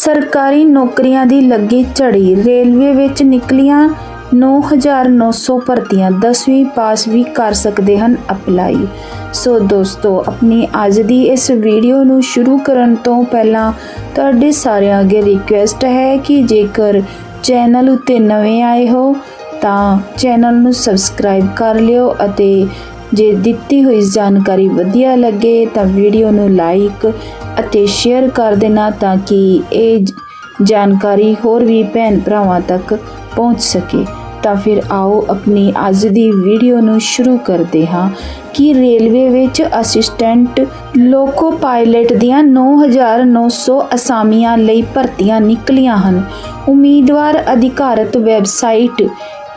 ਸਰਕਾਰੀ ਨੌਕਰੀਆਂ ਦੀ ਲੱਗੀ ਝੜੀ। ਰੇਲਵੇ ਵਿੱਚ ਨਿਕਲੀਆਂ 9900 ਭਰਤੀਆਂ 10ਵੀਂ ਪਾਸ ਵੀ ਕਰ ਸਕਦੇ ਹਨ ਅਪਲਾਈ ਸੋ ਦੋਸਤੋ, ਆਪਣੀ ਅੱਜ ਦੀ ਇਸ ਵੀਡੀਓ ਨੂੰ ਸ਼ੁਰੂ ਕਰਨ ਤੋਂ ਪਹਿਲਾਂ ਤੁਹਾਡੇ ਸਾਰਿਆਂ ਅੱਗੇ ਰਿਕੁਐਸਟ ਹੈ ਕਿ ਜੇਕਰ ਚੈਨਲ ਉੱਤੇ ਨਵੇਂ ਆਏ ਹੋ, ਤਾਂ ਚੈਨਲ ਨੂੰ ਸਬਸਕ੍ਰਾਈਬ ਕਰ ਲਿਓ ਅਤੇ ਜੇ ਦਿੱਤੀ ਹੋਈ ਜਾਣਕਾਰੀ ਵਧੀਆ ਲੱਗੇ ਤਾਂ ਵੀਡੀਓ ਨੂੰ ਲਾਈਕ ਅਤੇ ਸ਼ੇਅਰ ਕਰ ਦੇਣਾ ਤਾਂ ਕਿ ਇਹ ਜਾਣਕਾਰੀ ਹੋਰ ਵੀ ਭੈਣ ਭਰਾਵਾਂ ਤੱਕ ਪਹੁੰਚ ਸਕੇ। ਤਾਂ ਫਿਰ ਆਓ ਆਪਣੀ ਅੱਜ ਦੀ ਵੀਡੀਓ ਨੂੰ ਸ਼ੁਰੂ ਕਰਦੇ ਹਾਂ ਕਿ ਰੇਲਵੇ ਵਿੱਚ ਅਸਿਸਟੈਂਟ ਲੋਕੋ ਪਾਇਲਟ ਦੀਆਂ 9900 ਅਸਾਮੀਆਂ ਲਈ ਭਰਤੀਆਂ ਨਿਕਲੀਆਂ ਹਨ। ਉਮੀਦਵਾਰ ਅਧਿਕਾਰਤ ਵੈਬਸਾਈਟ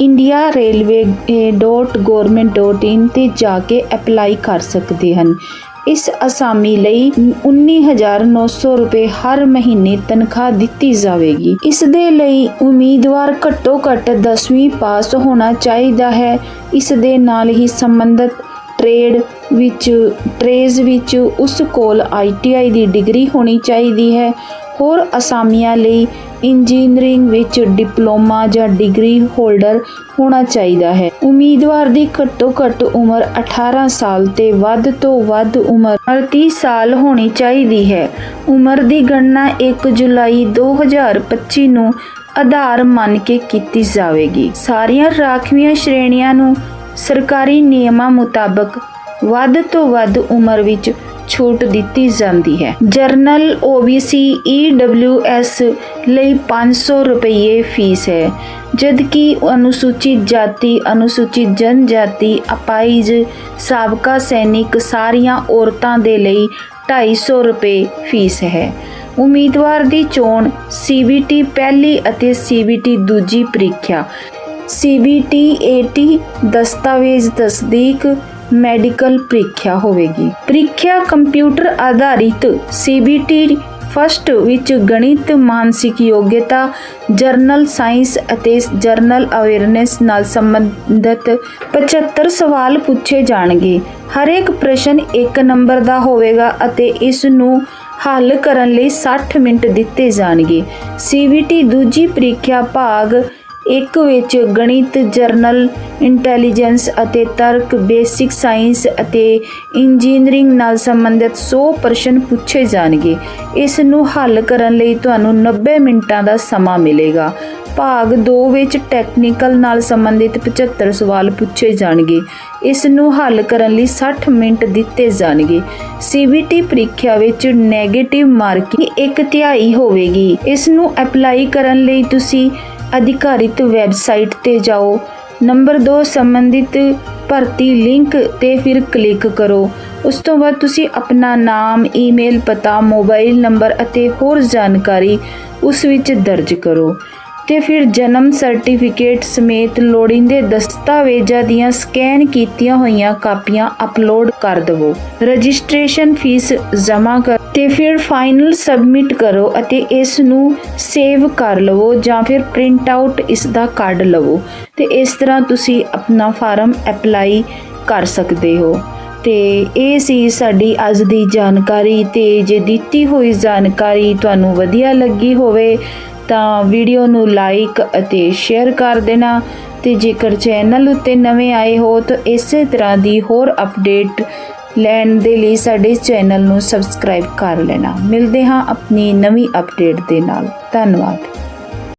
ਇੰਡੀਆ ਰੇਲਵੇ indiarailway.government.in ਤੇ ਜਾ ਕੇ ਅਪਲਾਈ ਕਰ ਸਕਦੇ ਹਨ। ਇਸ ਅਸਾਮੀ ਲਈ 19900 ਰੁਪਏ ਹਰ ਮਹੀਨੇ ਤਨਖਾਹ ਦਿੱਤੀ ਜਾਵੇਗੀ। ਇਸ ਦੇ ਲਈ ਉਮੀਦਵਾਰ ਘੱਟੋ ਘੱਟ 10ਵੀਂ ਪਾਸ ਹੋਣਾ ਚਾਹੀਦਾ ਹੈ। ਇਸ ਦੇ ਨਾਲ ਹੀ ਸੰਬੰਧਿਤ ਟ੍ਰੇਡ ਵਿੱਚ ਟ੍ਰੇਜ਼ ਵਿੱਚ ਉਸ ਕੋਲ ਆਈਟੀਆਈ ਦੀ ਡਿਗਰੀ ਹੋਣੀ ਚਾਹੀਦੀ ਹੈ। ਹੋਰ ਅਸਾਮੀਆਂ ਲਈ ਇੰਜੀਨੀਅਰਿੰਗ ਵਿੱਚ ਡਿਪਲੋਮਾ ਜਾਂ ਡਿਗਰੀ ਹੋਲਡਰ ਹੋਣਾ ਚਾਹੀਦਾ ਹੈ। ਉਮੀਦਵਾਰ ਦੀ ਘੱਟੋ ਘੱਟ ਉਮਰ 18 ਸਾਲ ਤੇ ਵੱਧ ਤੋਂ ਵੱਧ ਉਮਰ 30 ਸਾਲ ਹੋਣੀ ਚਾਹੀਦੀ ਹੈ। ਉਮਰ ਦੀ ਗਣਨਾ 1 ਜੁਲਾਈ 2025 ਨੂੰ ਆਧਾਰ ਮੰਨ ਕੇ ਕੀਤੀ ਜਾਵੇਗੀ। ਸਾਰੀਆਂ ਰਾਖਵੀਆਂ ਸ਼੍ਰੇਣੀਆਂ ਨੂੰ ਸਰਕਾਰੀ ਨਿਯਮਾਂ ਮੁਤਾਬਕ ਵੱਧ ਤੋਂ ਵੱਧ ਉਮਰ ਵਿੱਚ ਛੂਟ ਦਿੱਤੀ ਜਾਂਦੀ ਹੈ। ਜਰਨਲ OBC EWS ਲਈ 500 ਰੁਪਏ ਫੀਸ ਹੈ। ਜਦਕਿ ਅਨੁਸੂਚਿਤ ਜਾਤੀ, ਅਨੁਸੂਚਿਤ ਜਨਜਾਤੀ ਅਪਾਈਜ਼ ਸਾਬਕਾ ਸੈਨਿਕ ਸਾਰੀਆਂ ਔਰਤਾਂ ਦੇ ਲਈ 250 ਰੁਪਏ ਫੀਸ ਹੈ। ਉਮੀਦਵਾਰ ਦੀ ਚੋਣ CBT ਪਹਿਲੀ ਅਤੇ CBT ਦੂਜੀ ਪ੍ਰੀਖਿਆ। CBT AT ਦਸਤਾਵੇਜ਼ ਤਸਦੀਕ ਮੈਡੀਕਲ ਪ੍ਰੀਖਿਆ ਹੋਵੇਗੀ। ਪ੍ਰੀਖਿਆ ਕੰਪਿਊਟਰ ਆਧਾਰਿਤ CBT ਫਸਟ ਵਿੱਚ ਗਣਿਤ, ਮਾਨਸਿਕ ਯੋਗਤਾ, ਜਰਨਲ ਸਾਇੰਸ ਅਤੇ ਜਰਨਲ ਅਵੇਅਰਨੈਸ ਨਾਲ ਸੰਬੰਧਿਤ 75 ਸਵਾਲ ਪੁੱਛੇ ਜਾਣਗੇ। ਹਰੇਕ ਪ੍ਰਸ਼ਨ 1 ਨੰਬਰ ਦਾ ਹੋਵੇਗਾ ਅਤੇ ਇਸ ਨੂੰ ਹੱਲ ਕਰਨ ਲਈ 60 ਮਿੰਟ ਦਿੱਤੇ ਜਾਣਗੇ। CBT ਦੂਜੀ ਪ੍ਰੀਖਿਆ ਭਾਗ ਇੱਕ ਵਿੱਚ ਗਣਿਤ, ਜਰਨਲ, ਇੰਟੈਲੀਜੈਂਸ ਅਤੇ ਤਰਕ, ਬੇਸਿਕ ਸਾਇੰਸ ਅਤੇ ਇੰਜੀਨੀਅਰਿੰਗ ਨਾਲ ਸੰਬੰਧਿਤ 100 ਪ੍ਰਸ਼ਨ ਪੁੱਛੇ ਜਾਣਗੇ। ਇਸ ਨੂੰ ਹੱਲ ਕਰਨ ਲਈ ਤੁਹਾਨੂੰ 90 ਮਿੰਟਾਂ ਦਾ ਸਮਾਂ ਮਿਲੇਗਾ। ਭਾਗ 2 ਵਿੱਚ ਟੈਕਨੀਕਲ ਨਾਲ ਸੰਬੰਧਿਤ 75 ਸਵਾਲ ਪੁੱਛੇ ਜਾਣਗੇ। ਇਸ ਨੂੰ ਹੱਲ ਕਰਨ ਲਈ 60 ਮਿੰਟ ਦਿੱਤੇ ਜਾਣਗੇ। CBT ਪ੍ਰੀਖਿਆ ਵਿੱਚ 네ਗੇਟਿਵ ਮਾਰਕਿੰਗ ਇੱਕ ਤਿਹਾਈ ਹੋਵੇਗੀ। ਇਸ ਨੂੰ ਅਪਲਾਈ ਕਰਨ ਲਈ ਤੁਸੀਂ ਅਧਿਕਾਰਿਤ ਵੈਬਸਾਈਟ ਤੇ ਜਾਓ। ਨੰਬਰ 2 ਸੰਬੰਧਿਤ ਭਰਤੀ ਲਿੰਕ ਤੇ ਫਿਰ ਕਲਿੱਕ ਕਰੋ। ਉਸ ਤੋਂ ਬਾਅਦ ਤੁਸੀਂ ਆਪਣਾ ਨਾਮ, ਈਮੇਲ, ਪਤਾ, ਮੋਬਾਈਲ ਨੰਬਰ ਅਤੇ ਹੋਰ ਜਾਣਕਾਰੀ ਉਸ ਵਿੱਚ ਦਰਜ ਕਰੋ। ਤੇ ਫਿਰ ਜਨਮ ਸਰਟੀਫਿਕੇਟ ਸਮੇਤ ਲੋੜੀਂਦੇ ਦਸਤਾਵੇਜ਼ਾਂ ਦੀਆਂ ਸਕੈਨ ਕੀਤੀਆਂ ਹੋਈਆਂ ਕਾਪੀਆਂ ਅਪਲੋਡ ਕਰ ਦਿਵੋ। ਰਜਿਸਟ੍ਰੇਸ਼ਨ ਫੀਸ ਜਮ੍ਹਾਂ ਕਰ ਤੇ ਫਿਰ ਫਾਈਨਲ ਸਬਮਿਟ ਕਰੋ ਅਤੇ ਇਸ ਨੂੰ ਸੇਵ ਕਰ ਲਵੋ ਜਾਂ ਫਿਰ ਪ੍ਰਿੰਟ ਆਊਟ ਇਸ ਦਾ ਕੱਢ ਲਵੋ ਤੇ ਇਸ ਤਰ੍ਹਾਂ ਤੁਸੀਂ ਆਪਣਾ ਫਾਰਮ ਅਪਲਾਈ ਕਰ ਸਕਦੇ ਹੋ। ਤੇ ਇਹ ਸੀ ਸਾਡੀ ਅੱਜ ਦੀ ਜਾਣਕਾਰੀ ਤੇ ਜੇ ਦਿੱਤੀ ਹੋਈ ਜਾਣਕਾਰੀ ਤੁਹਾਨੂੰ ਵਧੀਆ ਲੱਗੀ ਹੋਵੇ ਤਾਂ ਵੀਡੀਓ ਨੂੰ ਲਾਈਕ ਅਤੇ ਸ਼ੇਅਰ ਕਰ ਦੇਣਾ ਤੇ ਜੇਕਰ ਚੈਨਲ ਉੱਤੇ ਨਵੇਂ ਆਏ ਹੋ ਤਾਂ ਇਸੇ ਤਰ੍ਹਾਂ ਦੀ ਹੋਰ ਅਪਡੇਟ ਲੈਣ ਦੇ ਲਈ ਸਾਡੇ ਚੈਨਲ ਨੂੰ ਸਬਸਕ੍ਰਾਈਬ ਕਰ ਲੈਣਾ। ਮਿਲਦੇ ਹਾਂ ਆਪਣੀ ਨਵੀਂ ਅਪਡੇਟ ਦੇ ਨਾਲ। ਧੰਨਵਾਦ।